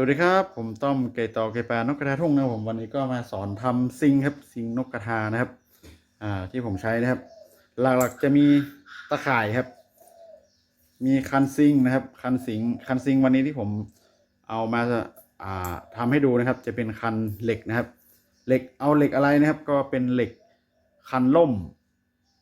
วัสดีครับ ผมต้อมไก่ต่อไก่ปลานกกระทาทุ่งนะครับผมวันนี้ก็มาสอนทำซิงครับซิงนกกระทานะครับ อ่าที่ผมใช้นะครับ หลักๆจะมีตะข่ายครับ มีคันซิงนะครับ คันซิงคันซิงวันนี้ที่ผมเอามาอ่าทำให้ดูนะครับ จะเป็นคันเหล็กนะครับ เหล็กเอาเหล็กอะไรนะครับ ก็เป็นเหล็กคันล่ม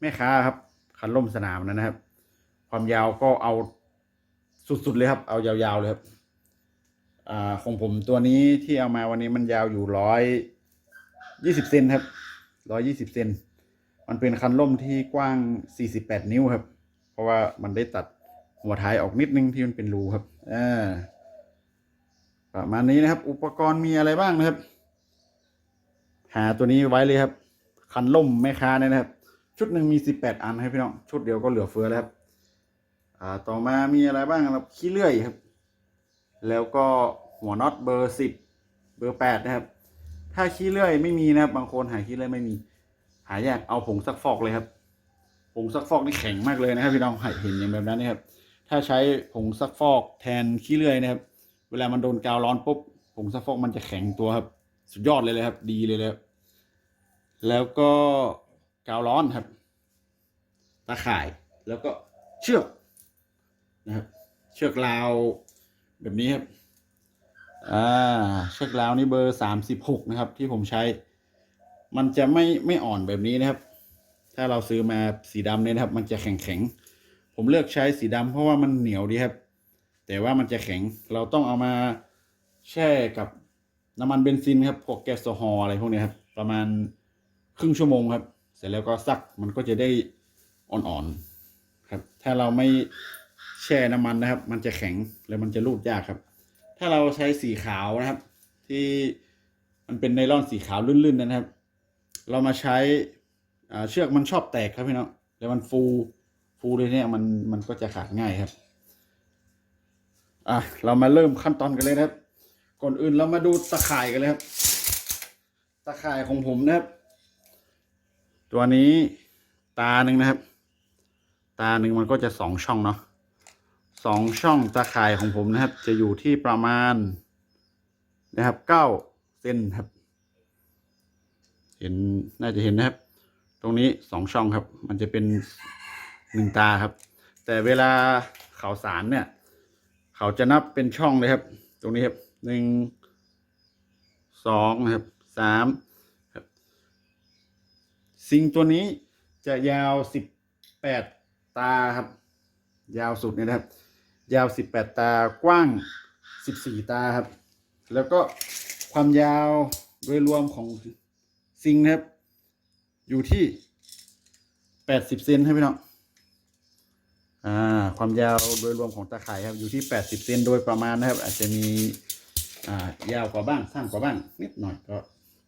แม่ค้าครับ คันล่มสนามนะครับ ความยาวก็เอาสุดๆเลยครับ เอายาวๆเลยครับ อ่าของผมตัวนี้ที่เอามาวันนี้มันยาวอยู่ร้อยยี่สิบเซนครับร้อยยี่สิบเซนมันเป็นคันล่มที่กว้างสี่สิบแปดนิ้วครับ เพราะว่ามันได้ตัดหัวท้ายออกนิดนึงที่มันเป็นรูครับอ่าประมาณนี้นะครับ อุปกรณ์มีอะไรบ้างนะครับ หาตัวนี้ไว้เลยครับ คันล่มแม่ค้าเนี่ยนะครับ ชุดหนึ่งมีสิบแปดอันให้พี่น้อง ชุดเดียวก็เหลือเฟือแล้วครับ อ่า ต่อมามีอะไรบ้างครับ ขี้เลื่อยครับ แล้วก็หัวน็อตเบอร์สิบเบอร์แปดนะครับ ถ้าขี้เลื่อยไม่มีนะครับ บางคนหาขี้เลื่อยไม่มี หายากเอาผงซักฟอกเลยครับ ผงซักฟอกนี่แข็งมากเลยนะครับพี่น้องเห็นอย่างแบบนั้นนะครับ ถ้าใช้ผงซักฟอกแทนขี้เลื่อยนะครับ เวลามันโดนกาวร้อนปุ๊บผงซักฟอกมันจะแข็งตัวครับ สุดยอดเลยเลยครับ ดีเลยเลยครับแล้วก็กาวร้อนครับตาข่ายแล้วก็เชือกนะครับ เชือกราว แบบนี้ครับอ่าเชือกราวนี่เบอร์สามสิบหกนะครับ ที่ผมใช้ มันจะไม่ไม่อ่อนแบบนี้นะครับ ถ้าเราซื้อมาสีดำเนี่ยนะครับ มันจะแข็งแข็งผมเลือกใช้สีดำเพราะว่ามันเหนียวดีครับ แต่ว่ามันจะแข็งเราต้องเอามาแช่กับน้ำมันเบนซินครับพวกแก๊สโซฮอลอะไรพวกนี้ครับประมาณครึ่งชั่วโมงครับ เสร็จแล้วก็ซักมันก็จะได้อ่อนๆครับ ถ้าเราไม่ แช่น้ำมันนะครับ มันจะแข็งแล้วมันจะรูดยากครับ ถ้าเราใช้สีขาวนะครับ ที่มันเป็นไนลอนสีขาวลื่นๆนะครับ เรามาใช้เชือกมันชอบแตกครับพี่น้องแล้วมันฟูฟูเลยเนี่ยมันมันก็จะขาดง่ายครับอะเรามาเริ่มขั้นตอนกันเลยนะครับ ก่อนอื่นเรามาดูตะข่ายกันเลยครับ ตะข่ายของผมนะครับ ตัวนี้ตาหนึ่งนะครับ ตาหนึ่งมันก็จะสองช่องเนาะ สองช่องตาข่ายของผมนะครับ จะอยู่ที่ประมาณนะครับเก้าเซนครับ เห็นน่าจะเห็นนะครับ ตรงนี้สองช่องครับ มันจะเป็นหนึ่งตาครับ แต่เวลาเขาสารเนี่ย เขาจะนับเป็นช่องเลยครับ ตรงนี้ครับหนึ่งสองนะครับสามครับซิงตัวนี้จะยาวสิบแปดตาครับ ยาวสุดเนี่ยนะครับ ยาวสิบแปดตากว้างสิบสี่ตาครับ แล้วก็ความยาวโดยรวมของซิงนะครับ อยู่ที่แปดสิบเซนให้พี่น้องอ่าความยาวโดยรวมของตาข่ายครับอยู่ที่แปดสิบเซนโดยประมาณนะครับ อาจจะมีอ่ายาวกว่าบ้างสั้นกว่าบ้างนิดหน่อยก็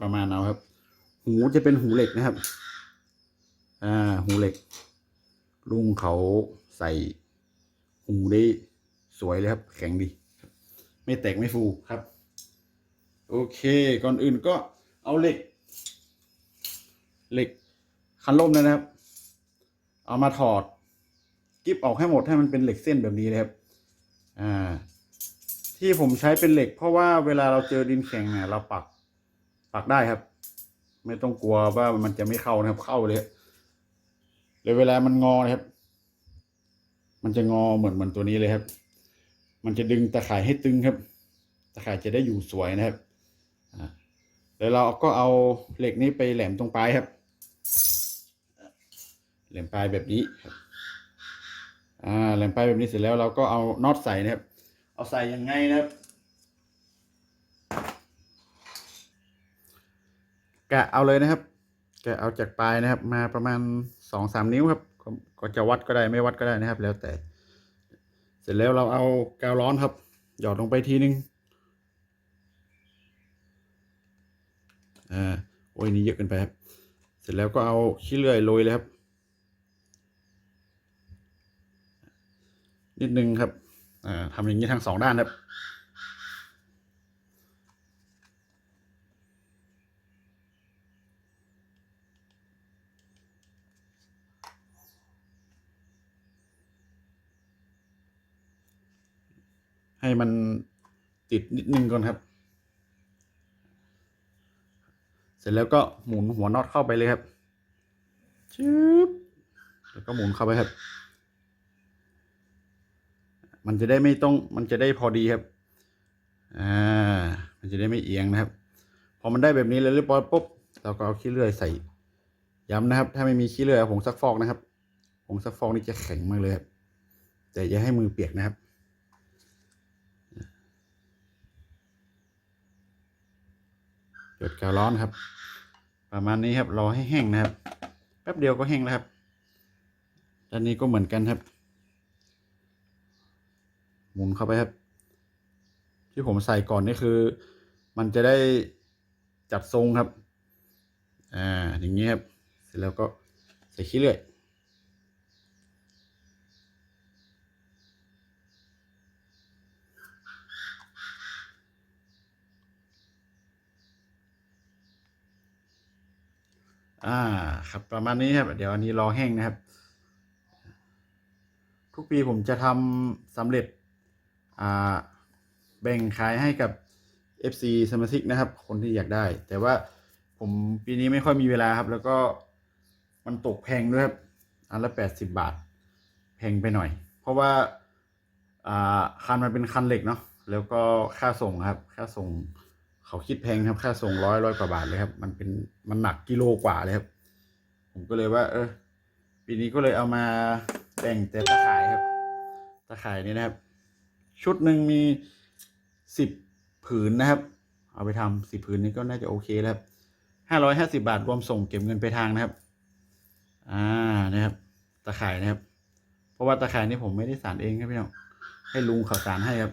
ประมาณเอาครับ หูจะเป็นหูเหล็กนะครับ อ่าหูเหล็ก ลุงเขาใส่ หูได้สวยเลยครับ แข็งดี ไม่แตกไม่ฟูครับ โอเค ก่อนอื่นก็เอาเหล็ก เหล็กคันล่มนะครับ เอามาถอดกิบออกให้หมดให้มันเป็นเหล็กเส้นแบบนี้เลยครับ อ่า ที่ผมใช้เป็นเหล็ก เพราะว่าเวลาเราเจอดินแข็งเนี่ยเราปัก ปักได้ครับ ไม่ต้องกลัวว่ามันจะไม่เข้านะครับ เข้าเลยแล้วเวลามันงอนะครับ มันจะงอเหมือนเหมือนตัวนี้เลยครับ มันจะดึงตะข่ายให้ตึงครับ ตะข่ายจะได้อยู่สวยนะครับแล้วเราก็เอาเหล็กนี้ไปแหลมตรงปลายครับ แหลมปลายแบบนี้ครับอ่าแหลมปลายแบบนี้เสร็จแล้วเราก็เอาน็อตใส่นะครับ เอาใส่ยังไงนะครับกะเอาเลยนะครับ แกะเอาจากปลายนะครับ มาประมาณสองสามนิ้วครับ ก็จะวัดก็ได้ไม่วัดก็ได้นะครับ แล้วแต่ เสร็จแล้วเราเอากาวร้อนครับ หยอดลงไปทีนึงอ่าโอ้ยนี่เยอะเกินไปครับ เสร็จแล้วก็เอาขี้เลื่อยโรยเลยครับ นิดนึงครับอ่าทำอย่างนี้ทั้งสองด้านครับ ให้มันติดนิดนึงก่อนครับ เสร็จแล้วก็หมุนหัวน็อตเข้าไปเลยครับชึบแล้วก็หมุนเข้าไปครับ มันจะได้ไม่ต้อง มันจะได้พอดีครับ อ่า มันจะได้ไม่เอียงนะครับ พอมันได้แบบนี้แล้วเรียบร้อยปุ๊บ เราก็เอาขี้เลื่อยใส่ ย้ำนะครับ ถ้าไม่มีขี้เลื่อยผงซักฟอกนะครับผงซักฟอกนี่จะแข็งมากเลยครับ แต่อย่าให้มือเปียกนะครับ ปิดกาวร้อนครับ ประมาณนี้ครับรอให้แห้งนะครับ แป๊บเดียวก็แห้งแล้วครับด้านนี้ก็เหมือนกันครับ หมุนเข้าไปครับ ที่ผมใส่ก่อนนี่คือ มันจะได้จัดทรงครับ อ่าอย่างนี้ครับ เสร็จแล้วก็ใส่ขี้เลื่อย อ่า ครับ ประมาณนี้ครับ เดี๋ยวอันนี้รอแห้งนะครับ ทุกปีผมจะทำสำเร็จ อ่า แบ่งขายให้กับ FC สมาชิกนะครับ คนที่อยากได้ แต่ว่าผมปีนี้ไม่ค่อยมีเวลาครับ แล้วก็มันตกแพงด้วยครับ อันละแปดสิบบาท แพงไปหน่อย เพราะว่า อ่า คันมันเป็นคันเหล็กเนาะ แล้วก็ค่าส่งครับ ค่าส่ง เขาคิดแพงครับ ค่าส่งร้อยร้อยกว่าบาทเลยครับ มันเป็นมันหนักกิโลกว่าเลยครับ ผมก็เลยว่า เออ ปีนี้ก็เลยเอามาแบ่งแต่ตะข่ายครับ ตะข่ายนี่นะครับ ชุดหนึ่งมีสิบผืนนะครับ เอาไปทำสิบผืนนี้ก็น่าจะโอเคแล้วครับห้าร้อยห้าสิบาทรวมส่งเก็บเงินไปทางนะครับ อ่านะครับ ตะข่ายนะครับ เพราะว่าตะข่ายนี่ผมไม่ได้สารเองครับพี่น้องให้ลุงเขาสารให้ครับ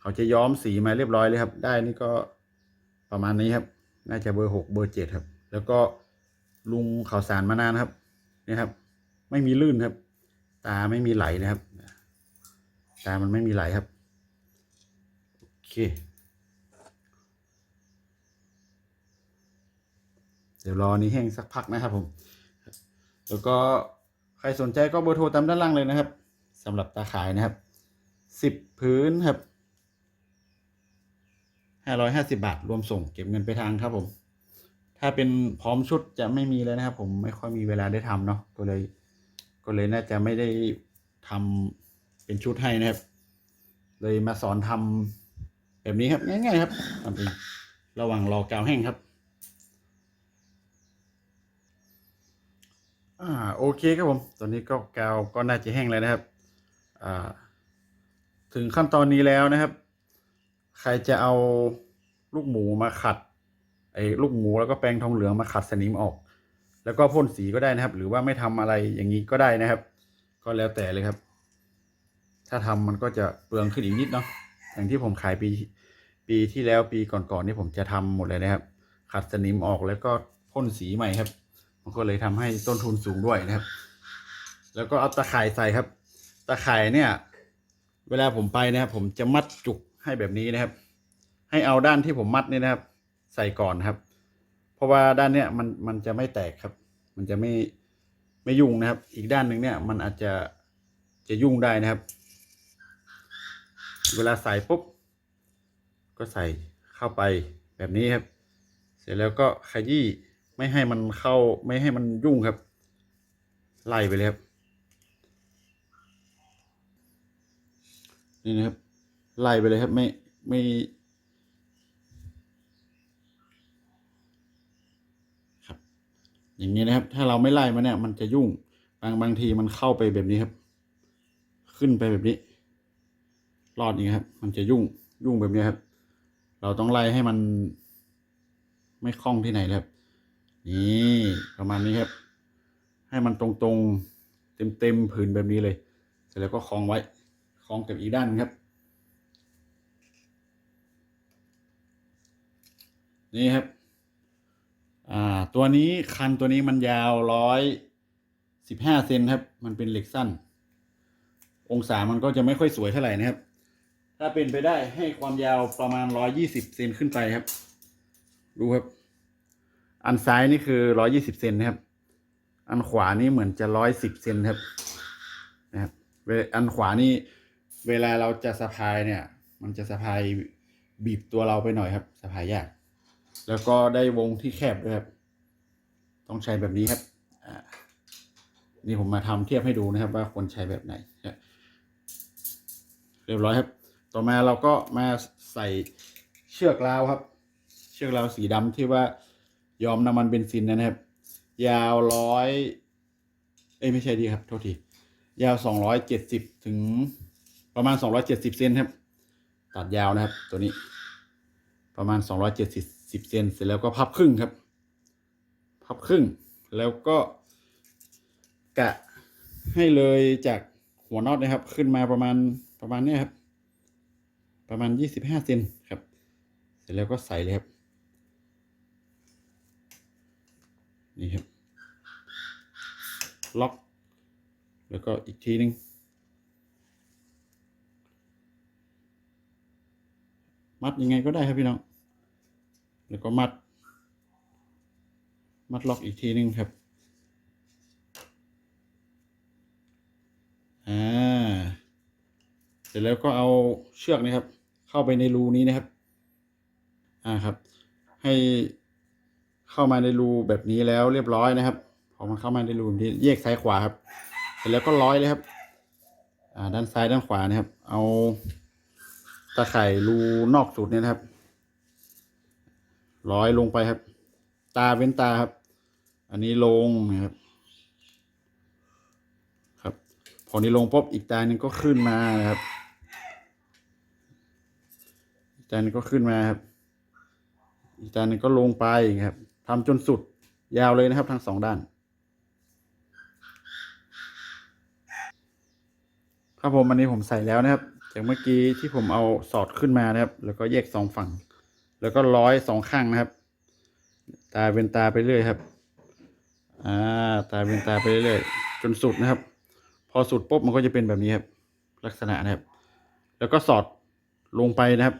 เขาจะย้อมสีมาเรียบร้อยเลยครับ ได้นี่ก็ ประมาณนี้ครับ น่าจะเบอร์หกเบอร์เจ็ดครับ แล้วก็ลุงเขาสารมานานครับนี่ครับ ไม่มีลื่นครับ ตาไม่มีไหลนะครับ ตามันไม่มีไหลครับโอเคเดี๋ยวรอนี้แห้งสักพักนะครับผม แล้วก็ใครสนใจก็เบอร์โทรตามด้านล่างเลยนะครับสำหรับตาขายนะครับสิบพื้นครับ ห้าร้อยห้าสิบาท รวมส่งเก็บเงินไปทางครับผม ถ้าเป็นพร้อมชุดจะไม่มีเลยนะครับผมไม่ค่อยมีเวลาได้ทำเนาะก็เลย ก็เลยน่าจะไม่ได้ทำเป็นชุดให้นะครับ เลยมาสอนทำแบบนี้ครับ ง่ายๆครับทำเองระหว่างรอกาวแห้งครับอ่าโอเคครับผม ตอนนี้ก็กาวก็น่าจะแห้งแล้วนะครับ อ่า ถึงขั้นตอนนี้แล้วนะครับ ใครจะเอาลูกหมูมาขัดไอ้ลูกหมูแล้วก็แปรงทองเหลืองมาขัดสนิมออก แล้วก็พ่นสีก็ได้นะครับ หรือว่าไม่ทำอะไรอย่างนี้ก็ได้นะครับ ก็แล้วแต่เลยครับ ถ้าทำมันก็จะเปลืองขึ้นอีกนิดเนาะอย่างที่ผมขายปีปีที่แล้วปีก่อนๆนี่ผมจะทำหมดเลยนะครับ ขัดสนิมออกแล้วก็พ่นสีใหม่ครับ มันก็เลยทำให้ต้นทุนสูงด้วยนะครับ แล้วก็เอาตะข่ายใส่ครับ ตะข่ายเนี่ย เวลาผมไปนะครับ ผมจะมัดจุก ให้แบบนี้นะครับ ให้เอาด้านที่ผมมัดนี่นะครับ ใส่ก่อนครับ เพราะว่าด้านเนี้ยมันมันจะไม่แตกครับ มันจะไม่ไม่ยุ่งนะครับ อีกด้านหนึ่งเนี่ยมันอาจจะจะยุ่งได้นะครับ เวลาใส่ปุ๊บก็ใส่เข้าไปแบบนี้ครับ เสร็จแล้วก็ขยี้ไม่ให้มันเข้าไม่ให้มันยุ่งครับ ไล่ไปเลยครับนี่นะครับ ไล่ไปเลยครับ ไม่ไม่ครับ อย่างนี้นะครับ ถ้าเราไม่ไล่มันเนี่ย มันจะยุ่งบางบางทีมันเข้าไปแบบนี้ครับ ขึ้นไปแบบนี้ รอดอย่างนี้ครับ มันจะยุ่งยุ่งแบบนี้ครับ เราต้องไล่ให้มัน ไม่คล่องที่ไหนครับ นี่ประมาณนี้ครับ ให้มันตรงๆเต็มๆผืนแบบนี้เลย เสร็จแล้วก็คล้องไว้คล้องกับอีกด้านครับ นี่ครับ อ่า ตัวนี้คันตัวนี้มันยาวร้อยสิบห้าเซนครับ มันเป็นเหล็กสั้น องศามันก็จะไม่ค่อยสวยเท่าไหร่นะครับ ถ้าเป็นไปได้ให้ความยาวประมาณร้อยี่สิบเซนขึ้นไปครับ ดูครับ อันซ้ายนี่คือร้อยี่สิบเซนนะครับ อันขวานี่เหมือนจะร้อยสิบเซนครับ นะครับเวอันขวานี่เวลาเราจะสะพายเนี่ย มันจะสะพายบีบตัวเราไปหน่อยครับสะพายยาก แล้วก็ได้วงที่แคบด้วยครับ ต้องใช้แบบนี้ครับอ่านี่ผมมาทำเทียบให้ดูนะครับ ว่าควรใช้แบบไหนเรียบร้อยครับ ต่อมาเราก็มาใส่เชือกราวครับ เชือกราวสีดำที่ว่ายอมน้ำมันเบนซินนะครับ ยาวร้อยเอ้ยไม่ใช่ดีครับโทษทียาวสองร้อยเจ็ดสิบถึงประมาณสองร้อยเจ็ดสิบเซนครับ ตัดยาวนะครับ ตัวนี้ ประมาณสองร้อยเจ็ดสิบ สิบเซนเสร็จแล้วก็พับครึ่งครับ พับครึ่ง แล้วก็กะให้เลยจากหัวน็อตนะครับ ขึ้นมาประมาณประมาณนี้ครับ ประมาณยี่สิบห้าเซนครับ เสร็จแล้วก็ใส่เลยครับ นี่ครับ ล็อก แล้วก็อีกทีหนึงมัดยังไงก็ได้ครับพี่น้อง แล้วก็มัด มัดล็อกอีกทีหนึงครับ อ่า เสร็จแล้วก็เอาเชือกนะครับ เข้าไปในรูนี้นะครับ อ่าครับ ให้เข้ามาในรูแบบนี้แล้วเรียบร้อยนะครับ พอมันเข้ามาในรูนี้แยกซ้ายขวาครับ เสร็จแล้วก็ร้อยเลยครับ อ่า ด้านซ้ายด้านขวานะครับ เอาตะไคร่รูนอกสุดเนี่ยนะครับ ร้อยลงไปครับ ตาเว้นตาครับ อันนี้ลงนะครับ ครับพอนี้ลงปุ๊บอีกตาหนึ่งก็ขึ้นมานะครับอีกตาหนึ่งก็ขึ้นมาครับ อีกตาหนึ่งก็ลงไปครับทำจนสุดยาวเลยนะครับทั้งสองด้าน ครับผมอันนี้ผมใส่แล้วนะครับจากเมื่อกี้ที่ผมเอาสอดขึ้นมานะครับ แล้วก็แยกสองฝั่ง แล้วก็ร้อยสองข้างนะครับ ตาเป็นตาไปเรื่อยครับ อ่า ตาเป็นตาไปเรื่อยจนสุดนะครับ พอสุดปุ๊บมันก็จะเป็นแบบนี้ครับ ลักษณะนะครับ แล้วก็สอดลงไปนะครับ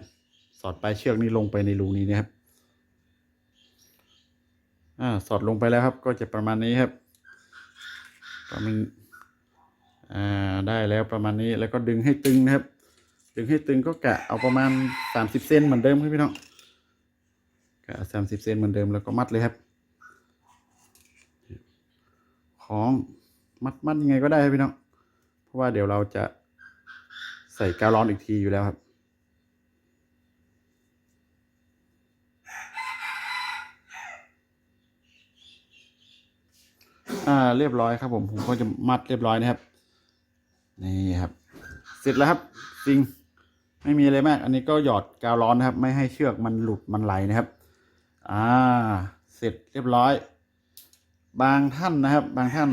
สอดปลายเชือกนี้ลงไปในรูนี้นะครับ อ่า สอดลงไปแล้วครับ ก็จะประมาณนี้ครับประมาณอ่า ได้แล้วประมาณนี้ แล้วก็ดึงให้ตึงนะครับ ดึงให้ตึงก็กะเอาประมาณสามสิบเซนเหมือนเดิมครับพี่น้อง สามสิบเซนเหมือนเดิมแล้วก็มัดเลยครับ ของมัดมัดยังไงก็ได้ครับพี่น้อง เพราะว่าเดี๋ยวเราจะใส่กาวร้อนอีกทีอยู่แล้วครับอ่าเรียบร้อยครับผมผมก็จะมัดเรียบร้อยนะครับ นี่ครับ เสร็จแล้วครับซิงไม่มีอะไรมาก อันนี้ก็หยอดกาวร้อนนะครับ ไม่ให้เชือกมันหลุดมันไหลนะครับ อ่า เสร็จเรียบร้อย บางท่านนะครับ บางท่าน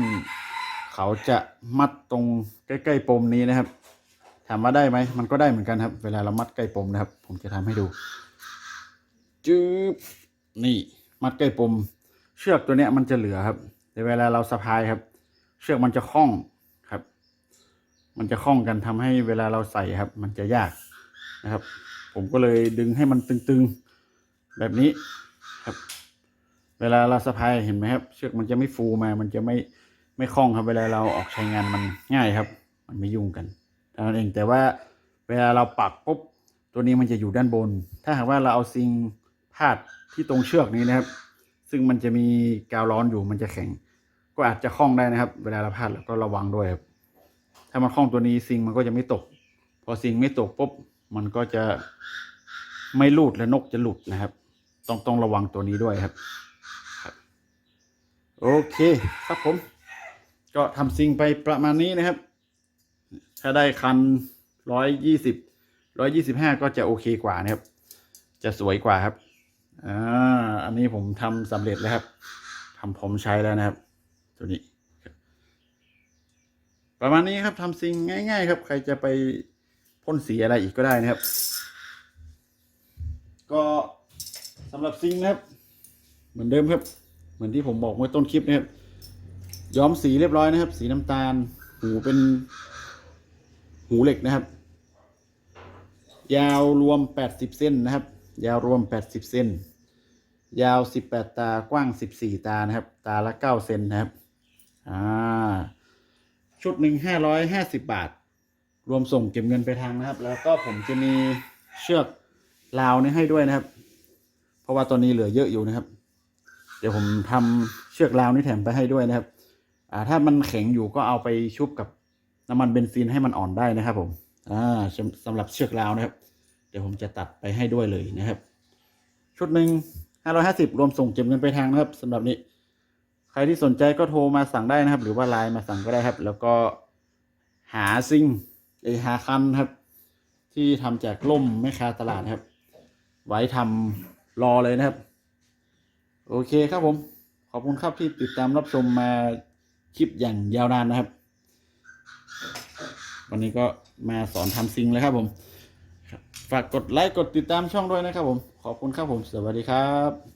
เขาจะมัดตรงใกล้ๆปมนี้นะครับ ถามว่าได้ไหม มันก็ได้เหมือนกันครับ เวลาเรามัดใกล้ปมนะครับ ผมจะทำให้ดู จืบนี่ มัดใกล้ปม เชือกตัวเนี้ยมันจะเหลือครับ แต่เวลาเราสะพายครับ เชือกมันจะคล้องครับ มันจะคล้องกันทำให้เวลาเราใส่ครับ มันจะยากนะครับ ผมก็เลยดึงให้มันตึงๆ แบบนี้ ครับ เวลาเราสะพายเห็นไหมครับ เชือกมันจะไม่ฟูมา มันจะไม่ไม่คล้องครับ เวลาเราออกใช้งานมันง่ายครับ มันไม่ยุ่งกันเท่านั้นเองแต่ว่าเวลาเราปักปุ๊บตัวนี้มันจะอยู่ด้านบน ถ้าหากว่าเราเอาซิงพาดที่ตรงเชือกนี้นะครับ ซึ่งมันจะมีกาวร้อนอยู่มันจะแข็ง ก็อาจจะคล้องได้นะครับ เวลาเราพาดแล้วก็ระวังด้วยครับ ถ้ามันคล้องตัวนี้ซิงมันก็จะไม่ตก พอซิงไม่ตกปุ๊บมันก็จะไม่หลุดและนกจะหลุดนะครับ ต้องต้องระวังตัวนี้ด้วยครับครับ โอเคครับผม ก็ทำซิงไปประมาณนี้นะครับ ถ้าได้คันร้อยยี่สิบร้อยยี่สิบห้าก็จะโอเคกว่านะครับ จะสวยกว่าครับอ่าอันนี้ผมทำสำเร็จแล้วครับทำผมใช้แล้วนะครับ ตัวนี้ครับประมาณนี้ครับทำซิงง่าย ๆ ครับ ใครจะไปพ่นสีอะไรอีกก็ได้นะครับ ก็ สำหรับซิงนะครับ เหมือนเดิมครับ เหมือนที่ผมบอกเมื่อต้นคลิปนะครับย้อมสีเรียบร้อยนะครับ สีน้ำตาล หูเป็น หูเหล็กนะครับ ยาวรวม80เส้นนะครับ ยาวรวม80เส้น ยาว18ตากว้าง14ตานะครับ ตาละ9เซนนะครับอ่าชุดหนึ่ง550บาท รวมส่งเก็บเงินไปทางนะครับ แล้วก็ผมจะมีเชือกราวนี้ให้ด้วยนะครับ ราะว่าตอนนี้เหลือเยอะอยู่นะครับ เดี๋ยวผมทำเชือกราวนี้แถมไปให้ด้วยนะครับ อ่าถ้ามันแข็งอยู่ก็เอาไปชุบกับน้ำมันเบนซินให้มันอ่อนได้นะครับ ผม อ่าสำหรับเชือกราวนะครับ เดี๋ยวผมจะตัดไปให้ด้วยเลยนะครับ ชุดหนึ่งห้าร้อยห้าสิบรวมส่งเก็บเงินไปทางนะครับสำหรับนี้ ใครที่สนใจก็โทรมาสั่งได้นะครับ หรือว่าไลน์มาสั่งก็ได้ครับ แล้วก็หาซิงไอหาคันครับ ที่ทำจากล่มแม่ค้าตลาดครับ ไว้ทำ รอเลยนะครับ โอเคครับผม ขอบคุณครับที่ติดตามรับชมมาคลิปอย่างยาวนานนะครับ วันนี้ก็มาสอนทำซิงเลยครับผม ฝากกดไลค์กดติดตามช่องด้วยนะครับผม ขอบคุณครับผม สวัสดีครับ